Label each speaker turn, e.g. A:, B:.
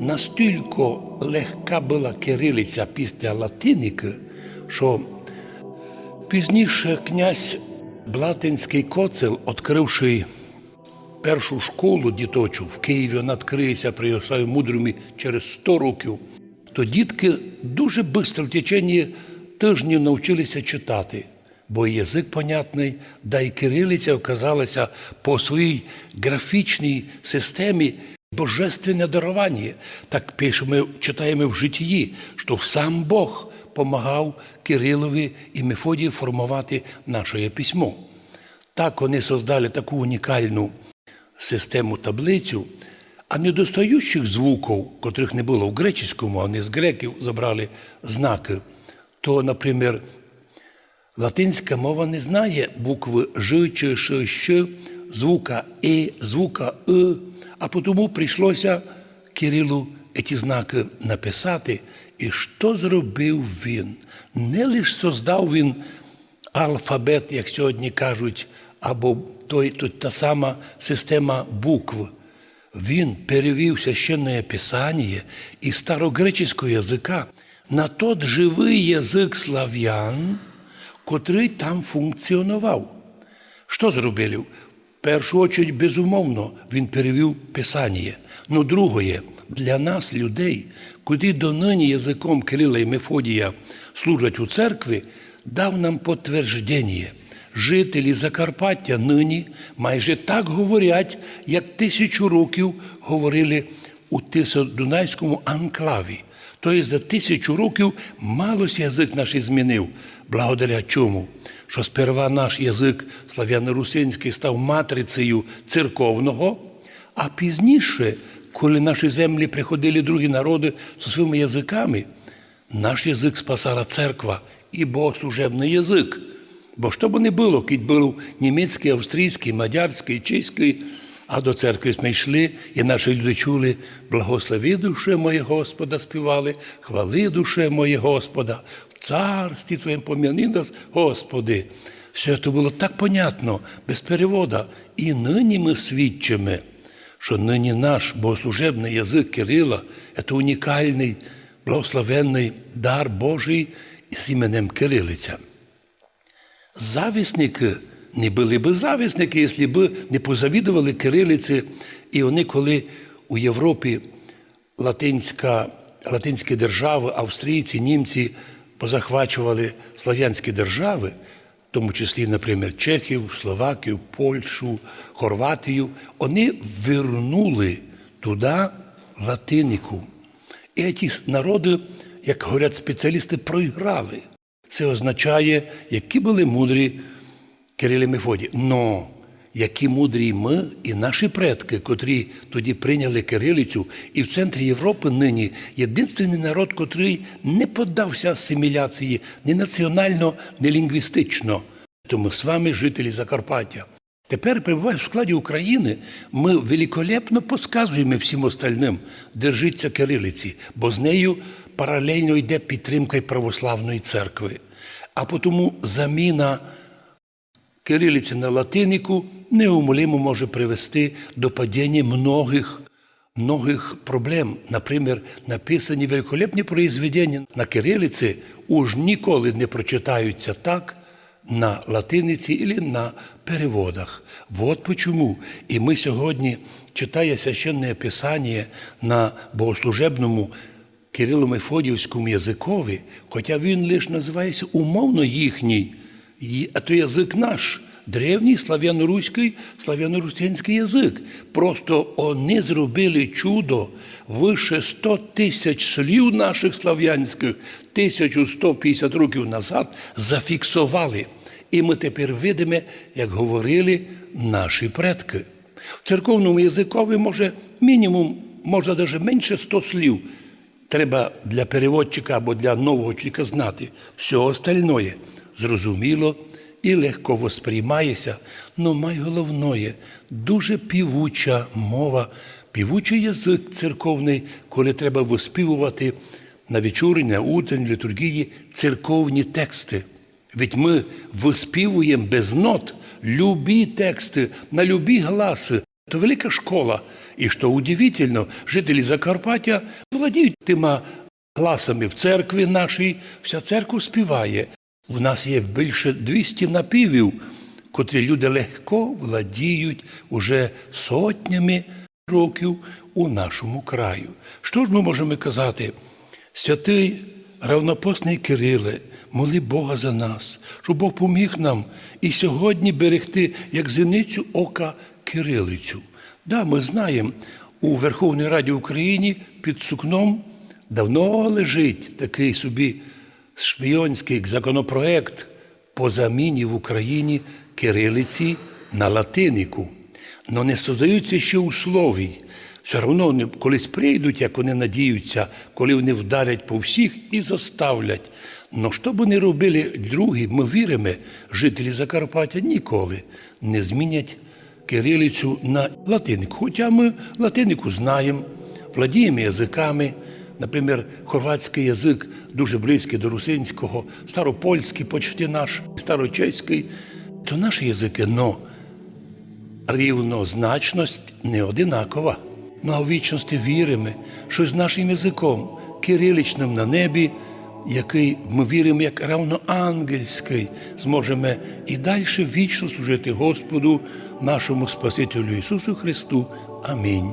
A: настільки легка була кирилиця після латиники, що пізніше князь Блатинський коцел, відкривши першу школу діточу в Києві, вона відкриється при Йосаві Мудрому через 100 років, то дітки дуже швидко в течение тижнів навчилися читати, бо язик понятний, да й кирилиця оказалася по своїй графічній системі божественне дарування. Так пишемо, читаємо в житті, що сам Бог помагав Кирилові і Мефодію формувати наше письмо. Так вони создали таку унікальну систему таблицю, а недостаючих звуків, котрих не було в греческому, а вони з греків забрали знаки, то, наприклад, латинська мова не знає букви Ж, Ч, Ш, Щ, звука І, звука И, а тому прийшлося Кирилу ці знаки написати. І що зробив він? Не лише создав він алфабет, як сьогодні кажуть, або той, та сама система букв. Він перевів священне писання із старогреческого язика на тот живий язик слав'ян, котрий там функціонував. Що зробили? Першу чергу, безумовно, він перевів писання. Ну, друге, для нас, людей, куди донині язиком Кирила і Мефодія служать у церкві, дав нам підтвердження. Жителі Закарпаття нині майже так говорять, як тисячу років говорили у Тисодунайському анклаві. Тобто за тисячу років малось язик наш змінив. Благодаря чому? Що сперва наш язик слав'яно-русинський став матрицею церковного, а пізніше, коли наші землі приходили другі народи зі своїми язиками, наш язик спасала церква і богослужебний язик. Бо що б не було, кіть був німецький, австрійський, мадярський, чеський, а до церкви ми йшли, і наші люди чули благослови душе моє Господа співали, хвали душе моє Господа, в царстві Твоєм пом'яни нас, Господи. Все це було так понятно, без перевода. І нині ми свідчимо, що нині наш богослужебний язик Кирила це унікальний, благословенний дар Божий з іменем Кирилиця. Завісники не були б завісники, якщо б не позавідували кирилиці. І вони, коли у Європі латинська, латинські держави, австрійці, німці позахвачували слав'янські держави, в тому числі, наприклад, Чехів, Словаків, Польщу, Хорватію, вони вернули туди латинику. І ці народи, як говорять спеціалісти, проіграли. Це означає, які були мудрі Кирил і Мефодій. Но які мудрі ми і наші предки, котрі тоді прийняли кирилицю, і в центрі Європи нині єдиний народ, котрий не поддався асиміляції ні національно, ні лінгвістично. То ми з вами, жителі Закарпаття. Тепер, перебуваючи в складі України, ми великолепно подсказуємо всім остальним, держіться кирилиці, бо з нею паралельно йде підтримка православної церкви. А тому заміна кирилиці на латинику неумолимо може привести до падіння многих, многих проблем. Наприклад, написані великолепні произведення на кирилиці уж ніколи не прочитаються так, на латиниці або на переводах. Вот почему. І ми сьогодні, читає священне писання на богослужебному Кирило Мефодіївському язикові, хоча він лише називається умовно їхній, а то язик наш. Древній слав'яно-руський, слав'яно-русинський язик. Просто вони зробили чудо вище 100 тисяч слів наших слав'янських 1150 років назад зафіксували. І ми тепер видимо, як говорили наші предки. В церковному язикові може мінімум, може навіть менше 100 слів. Треба для переводчика або для нового чоловіка знати. Все остальное зрозуміло і легко восприймається, но найголовніше – дуже півуча мова, півучий язик церковний, коли треба виспівувати на вечорі, на утренній літургії церковні тексти. Ведь ми виспівуємо без нот любі тексти, на любі гласи. То велика школа. І що удивительно, жителі Закарпаття володіють тима класами в церкві нашій. Вся церква співає. У нас є більше 200 напівів, котрі люди легко владіють уже сотнями років у нашому краю. Що ж ми можемо казати? Святий равнопосний Кириле, моли Бога за нас, щоб Бог поміг нам і сьогодні берегти як зеницю ока кирилицю. Да, ми знаємо, у Верховній Раді України під сукном давно лежить такий собі шпіонський законопроект по заміні в Україні кирилиці на латинику. Но не создаються ще условій. Все одно колись прийдуть, як вони надіються, коли вони вдарять по всіх і заставлять. Но що б вони робили другі, ми віримо, жителі Закарпаття ніколи не змінять кирилицю на латинику. Хоча ми латинику знаємо, владіємо язиками. Наприклад, хорватський язик дуже близький до русинського, старопольський почти наш, старочеський, то наші язики, но рівнозначність не одинакова. Ну в вічності віримо, що з нашим язиком, кириличним на небі, який ми віримо як равноангельський, зможемо і далі вічно служити Господу, нашому Спасителю Ісусу Христу. Амінь.